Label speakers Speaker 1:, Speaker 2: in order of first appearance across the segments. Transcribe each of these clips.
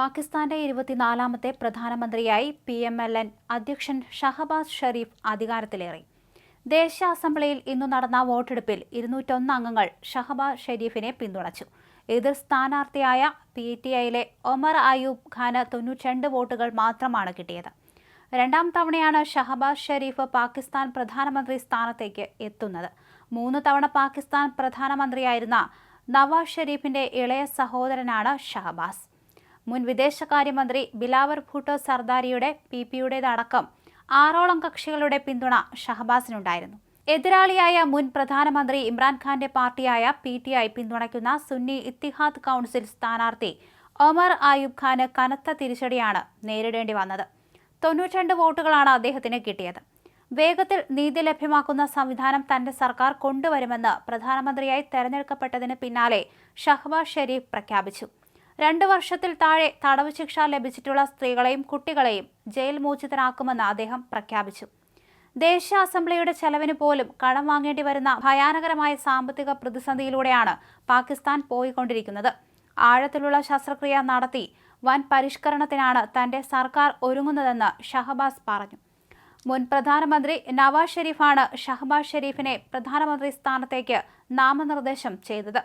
Speaker 1: പാകിസ്ഥാന്റെ ഇരുപത്തിനാലാമത്തെ പ്രധാനമന്ത്രിയായി പി എം എൽ എൻ അധ്യക്ഷൻ ഷഹബാസ് ഷെരീഫ് അധികാരത്തിലേറി. ദേശീയ അസംബ്ലിയിൽ ഇന്നു നടന്ന വോട്ടെടുപ്പിൽ ഇരുന്നൂറ്റൊന്ന് അംഗങ്ങൾ ഷഹബാസ് ഷെരീഫിനെ പിന്തുണച്ചു. എതിർ സ്ഥാനാർത്ഥിയായ പി ടി ഐയിലെ ഒമർ അയൂബ് ഖാന് തൊണ്ണൂറ്റിരണ്ട് വോട്ടുകൾ മാത്രമാണ് കിട്ടിയത്. രണ്ടാം തവണയാണ് ഷഹബാസ് ഷെരീഫ് പാകിസ്ഥാൻ പ്രധാനമന്ത്രി സ്ഥാനത്തേക്ക് എത്തുന്നത്. മൂന്ന് തവണ പാകിസ്ഥാൻ പ്രധാനമന്ത്രിയായിരുന്ന നവാസ് ഷെരീഫിന്റെ ഇളയ സഹോദരനാണ് ഷഹബാസ്. മുൻ വിദേശകാര്യമന്ത്രി ബിലാവർ ഭൂട്ടോ സർദാരിയുടെ പി പിയുടേതടക്കം ആറോളം കക്ഷികളുടെ പിന്തുണ ഷഹബാസിനുണ്ടായിരുന്നു. എതിരാളിയായ മുൻ പ്രധാനമന്ത്രി ഇമ്രാൻഖാന്റെ പാർട്ടിയായ പി ടി ഐ പിന്തുണയ്ക്കുന്ന സുന്നി ഇത്തിഹാദ് കൗൺസിൽ സ്ഥാനാർത്ഥി ഒമർ ആയൂബ് ഖാന് കനത്ത തിരിച്ചടിയാണ് നേരിടേണ്ടി വന്നത്. തൊണ്ണൂറ്റിരണ്ട് വോട്ടുകളാണ് അദ്ദേഹത്തിന് കിട്ടിയത്. വേഗത്തിൽ നീതി ലഭ്യമാക്കുന്ന സംവിധാനം തന്റെ സർക്കാർ കൊണ്ടുവരുമെന്ന് പ്രധാനമന്ത്രിയായി തെരഞ്ഞെടുക്കപ്പെട്ടതിന് പിന്നാലെ ഷഹബാസ് ഷെരീഫ് പ്രഖ്യാപിച്ചു. രണ്ട് വർഷത്തിൽ താഴെ തടവ് ശിക്ഷ ലഭിച്ചിട്ടുള്ള സ്ത്രീകളെയും കുട്ടികളെയും ജയിൽ മോചിതരാക്കുമെന്ന് അദ്ദേഹം പ്രഖ്യാപിച്ചു. ദേശീയ അസംബ്ലിയുടെ ചെലവിന് പോലും കടം വാങ്ങേണ്ടി വരുന്ന ഭയാനകരമായ സാമ്പത്തിക പ്രതിസന്ധിയിലൂടെയാണ് പാകിസ്ഥാൻ പോയിക്കൊണ്ടിരിക്കുന്നത്. ആഴത്തിലുള്ള ശസ്ത്രക്രിയ നടത്തി വൻ പരിഷ്കരണത്തിനാണ് തന്റെ സർക്കാർ ഒരുങ്ങുന്നതെന്ന് ഷഹബാസ് പറഞ്ഞു. മുൻ പ്രധാനമന്ത്രി നവാസ് ഷെരീഫാണ് ഷഹബാസ് ഷെരീഫിനെ പ്രധാനമന്ത്രി സ്ഥാനത്തേക്ക് നാമനിർദ്ദേശം ചെയ്തത്.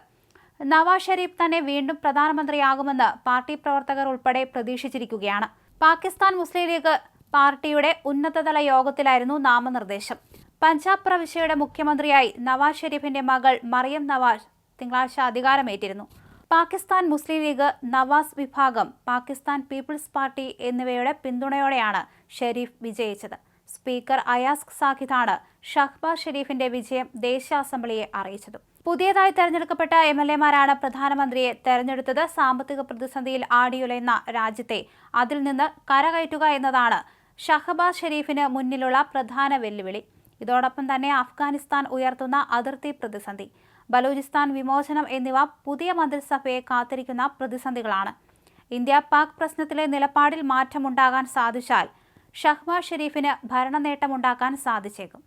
Speaker 1: നവാസ് ഷെരീഫ് തന്നെ വീണ്ടും പ്രധാനമന്ത്രിയാകുമെന്ന് പാർട്ടി പ്രവർത്തകർ ഉൾപ്പെടെ പ്രതീക്ഷിച്ചിരിക്കുകയാണ്. പാകിസ്ഥാൻ മുസ്ലിം ലീഗ് പാർട്ടിയുടെ ഉന്നതതല യോഗത്തിലായിരുന്നു നാമനിർദ്ദേശം. പഞ്ചാബ് പ്രവിശ്യയുടെ മുഖ്യമന്ത്രിയായി നവാസ് ഷെരീഫിന്റെ മകൾ മറിയം നവാസ് തിങ്കളാഴ്ച അധികാരമേറ്റിരുന്നു. പാകിസ്ഥാൻ മുസ്ലിം ലീഗ് നവാസ് വിഭാഗം പാകിസ്ഥാൻ പീപ്പിൾസ് പാർട്ടി എന്നിവയുടെ പിന്തുണയോടെയാണ് ഷെരീഫ് വിജയിച്ചത്. സ്പീക്കർ അയാസ് സാഖിദാണ് ഷഹ്ബാസ് ഷെരീഫിന്റെ വിജയം ദേശീയ അസംബ്ലിയെ അറിയിച്ചത്. പുതിയതായി തെരഞ്ഞെടുക്കപ്പെട്ട എം എൽ എമാരാണ് പ്രധാനമന്ത്രിയെ തെരഞ്ഞെടുത്തത്. സാമ്പത്തിക പ്രതിസന്ധിയിൽ ആടിയുലയുന്ന രാജ്യത്തെ അതിൽ നിന്ന് കരകയറ്റുക എന്നതാണ് ഷഹബാസ് ഷെരീഫിന് മുന്നിലുള്ള പ്രധാന വെല്ലുവിളി. ഇതോടൊപ്പം തന്നെ അഫ്ഗാനിസ്ഥാൻ ഉയർത്തുന്ന അതിർത്തി പ്രതിസന്ധി ബലൂചിസ്ഥാൻ വിമോചനം എന്നിവ പുതിയ മന്ത്രിസഭയെ കാത്തിരിക്കുന്ന പ്രതിസന്ധികളാണ്. ഇന്ത്യ പാക് പ്രശ്നത്തിലെ നിലപാടിൽ മാറ്റമുണ്ടാകാൻ സാധിച്ചാൽ ഷഹ്ബാസ് ഷെരീഫിന് ഭരണ നേട്ടമുണ്ടാക്കാൻ സാധിച്ചേക്കും